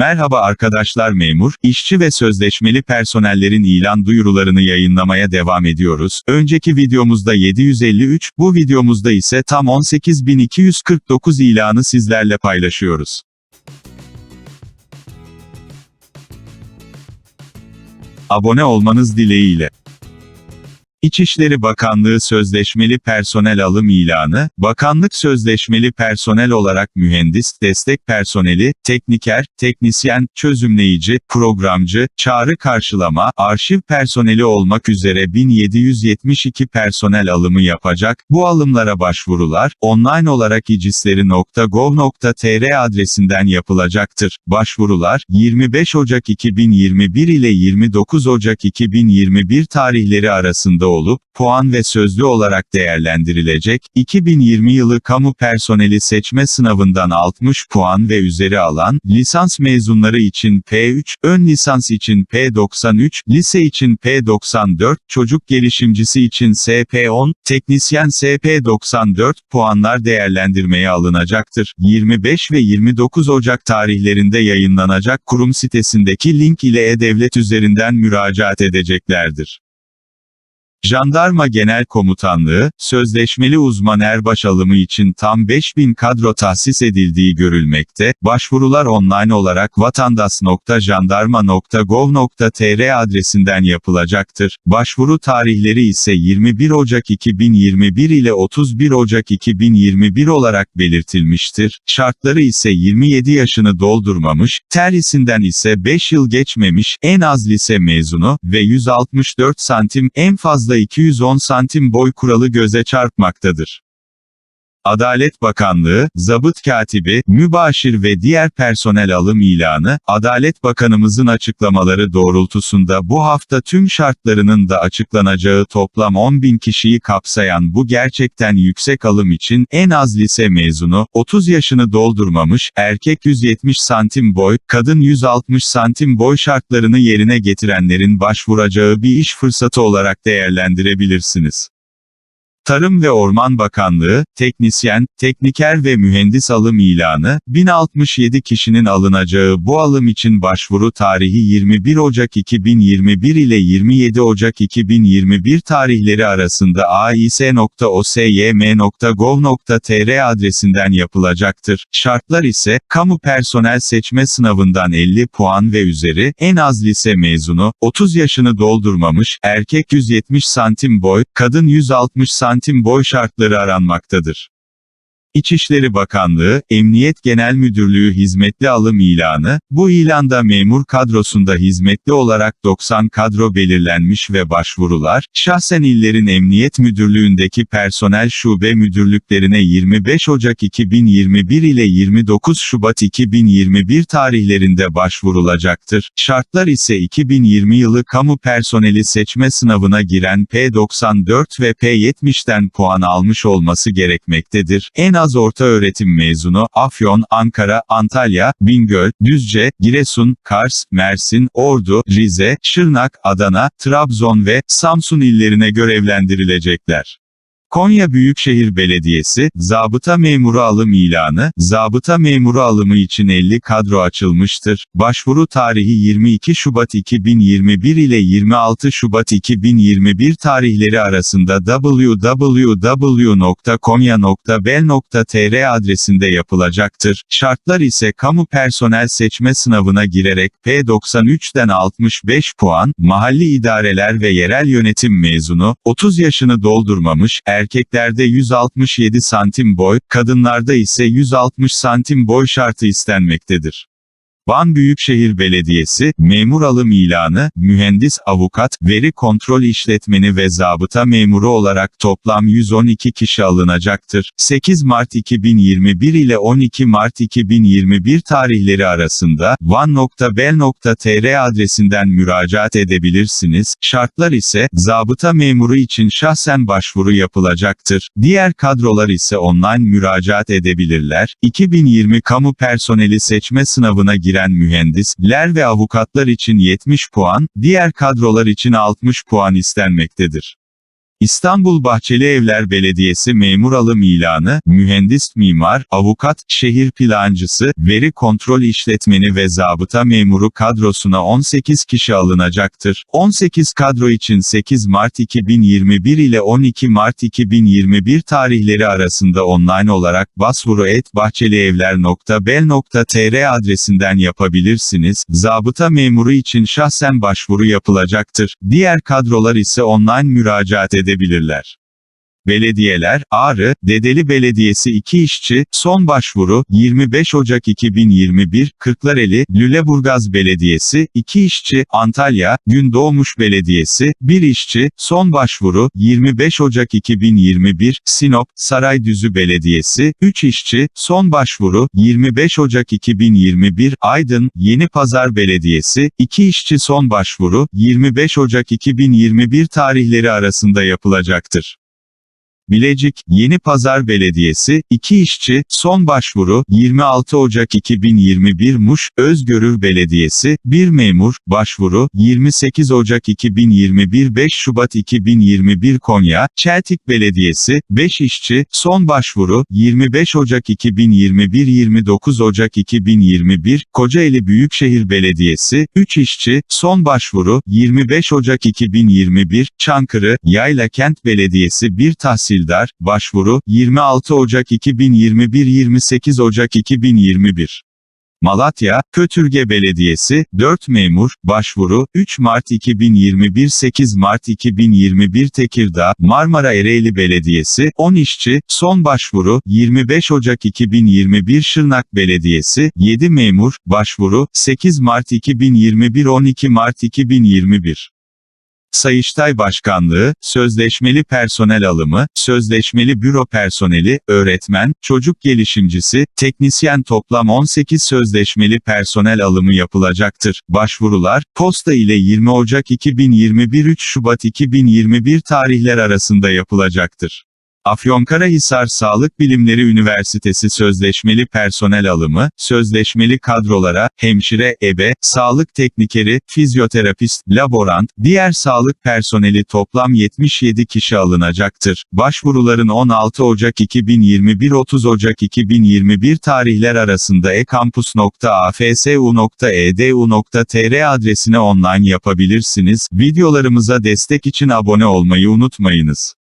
Merhaba arkadaşlar memur, işçi ve sözleşmeli personellerin ilan duyurularını yayınlamaya devam ediyoruz. Önceki videomuzda 753, bu videomuzda ise tam 18249 ilanı sizlerle paylaşıyoruz. Abone olmanız dileğiyle. İçişleri Bakanlığı Sözleşmeli Personel Alım İlanı, Bakanlık Sözleşmeli Personel olarak mühendis, destek personeli, tekniker, teknisyen, çözümleyici, programcı, çağrı karşılama, arşiv personeli olmak üzere 1772 personel alımı yapacak. Bu alımlara başvurular, online olarak icisleri.gov.tr adresinden yapılacaktır. Başvurular, 25 Ocak 2021 ile 29 Ocak 2021 tarihleri arasında olup, puan ve sözlü olarak değerlendirilecek, 2020 yılı kamu personeli seçme sınavından 60 puan ve üzeri alan, lisans mezunları için P3, ön lisans için P93, lise için P94, çocuk gelişimcisi için SP10, teknisyen SP94 puanlar değerlendirmeye alınacaktır. 25 ve 29 Ocak tarihlerinde yayınlanacak kurum sitesindeki link ile e-devlet üzerinden müracaat edeceklerdir. Jandarma Genel Komutanlığı, sözleşmeli uzman erbaş alımı için tam 5000 kadro tahsis edildiği görülmekte, başvurular online olarak vatandaş.jandarma.gov.tr adresinden yapılacaktır. Başvuru tarihleri ise 21 Ocak 2021 ile 31 Ocak 2021 olarak belirtilmiştir. Şartları ise 27 yaşını doldurmamış, terhisinden ise 5 yıl geçmemiş, en az lise mezunu ve 164 santim, en fazla 210 santim boy kuralı göze çarpmaktadır. Adalet Bakanlığı, zabıt katibi, mübaşir ve diğer personel alım ilanı, Adalet Bakanımızın açıklamaları doğrultusunda bu hafta tüm şartlarının da açıklanacağı toplam 10 bin kişiyi kapsayan bu gerçekten yüksek alım için en az lise mezunu, 30 yaşını doldurmamış, erkek 170 santim boy, kadın 160 santim boy şartlarını yerine getirenlerin başvuracağı bir iş fırsatı olarak değerlendirebilirsiniz. Tarım ve Orman Bakanlığı, teknisyen, tekniker ve mühendis alım ilanı, 1067 kişinin alınacağı bu alım için başvuru tarihi 21 Ocak 2021 ile 27 Ocak 2021 tarihleri arasında ais.osym.gov.tr adresinden yapılacaktır. Şartlar ise, kamu personel seçme sınavından 50 puan ve üzeri, en az lise mezunu, 30 yaşını doldurmamış, erkek 170 santim boy, kadın 160 santim boy şartları aranmaktadır. İçişleri Bakanlığı, Emniyet Genel Müdürlüğü hizmetli alım ilanı, bu ilanda memur kadrosunda hizmetli olarak 90 kadro belirlenmiş ve başvurular, şahsen illerin Emniyet Müdürlüğündeki personel şube müdürlüklerine 25 Ocak 2021 ile 29 Şubat 2021 tarihlerinde başvurulacaktır. Şartlar ise 2020 yılı kamu personeli seçme sınavına giren P94 ve P70'ten puan almış olması gerekmektedir. En az orta öğretim mezunu, Afyon, Ankara, Antalya, Bingöl, Düzce, Giresun, Kars, Mersin, Ordu, Rize, Şırnak, Adana, Trabzon ve Samsun illerine görevlendirilecekler. Konya Büyükşehir Belediyesi, zabıta memuru alım ilanı, zabıta memuru alımı için 50 kadro açılmıştır. Başvuru tarihi 22 Şubat 2021 ile 26 Şubat 2021 tarihleri arasında www.konya.bel.tr adresinde yapılacaktır. Şartlar ise kamu personel seçme sınavına girerek P93'den 65 puan, mahalli idareler ve yerel yönetim mezunu, 30 yaşını doldurmamış, erkeklerde 167 santim boy, kadınlarda ise 160 santim boy şartı istenmektedir. Van Büyükşehir Belediyesi, memur alım ilanı, mühendis, avukat, veri kontrol işletmeni ve zabıta memuru olarak toplam 112 kişi alınacaktır. 8 Mart 2021 ile 12 Mart 2021 tarihleri arasında, van.bel.tr adresinden müracaat edebilirsiniz. Şartlar ise, zabıta memuru için şahsen başvuru yapılacaktır. Diğer kadrolar ise online müracaat edebilirler. 2020 kamu personeli seçme sınavına giren mühendisler ve avukatlar için 70 puan, diğer kadrolar için 60 puan istenmektedir. İstanbul Bahçeli Evler Belediyesi memur alım ilanı, mühendis mimar, avukat, şehir plancısı, veri kontrol işletmeni ve zabıta memuru kadrosuna 18 kişi alınacaktır. 18 kadro için 8 Mart 2021 ile 12 Mart 2021 tarihleri arasında online olarak başvuru et bahçelievler.bel.tr adresinden yapabilirsiniz. Zabıta memuru için şahsen başvuru yapılacaktır. Diğer kadrolar ise online müracaat edebilirler. Belediyeler, Ağrı, Dedeli Belediyesi 2 işçi, son başvuru, 25 Ocak 2021, Kırklareli, Lüleburgaz Belediyesi, 2 işçi, Antalya, Gündoğmuş Belediyesi, 1 işçi, son başvuru, 25 Ocak 2021, Sinop, Saraydüzü Belediyesi, 3 işçi, son başvuru, 25 Ocak 2021, Aydın, Yeni Pazar Belediyesi, 2 işçi son başvuru, 25 Ocak 2021 tarihleri arasında yapılacaktır. Bilecik, Yeni Pazar Belediyesi, 2 işçi, son başvuru, 26 Ocak 2021 Muş, Özgörür Belediyesi, 1 memur, başvuru, 28 Ocak 2021 5 Şubat 2021 Konya, Çeltik Belediyesi, 5 işçi, son başvuru, 25 Ocak 2021 29 Ocak 2021, Kocaeli Büyükşehir Belediyesi, 3 işçi, son başvuru, 25 Ocak 2021, Çankırı, Yayla Kent Belediyesi 1 tahsil Tahsildar, başvuru, 26 Ocak 2021 28 Ocak 2021. Malatya, Kötürge Belediyesi, 4 memur, başvuru, 3 Mart 2021 8 Mart 2021 Tekirdağ, Marmara Ereğli Belediyesi, 10 işçi, son başvuru, 25 Ocak 2021 Şırnak Belediyesi, 7 memur, başvuru, 8 Mart 2021 12 Mart 2021. Sayıştay Başkanlığı, sözleşmeli personel alımı, sözleşmeli büro personeli, öğretmen, çocuk gelişimcisi, teknisyen toplam 18 sözleşmeli personel alımı yapılacaktır. Başvurular, posta ile 20 Ocak 2021 3 Şubat 2021 tarihler arasında yapılacaktır. Afyonkarahisar Sağlık Bilimleri Üniversitesi sözleşmeli personel alımı, sözleşmeli kadrolara, hemşire, ebe, sağlık teknikeri, fizyoterapist, laborant, diğer sağlık personeli toplam 77 kişi alınacaktır. Başvuruların 16 Ocak 2021-30 Ocak 2021 tarihler arasında ekampus.afsu.edu.tr adresine online yapabilirsiniz. Videolarımıza destek için abone olmayı unutmayınız.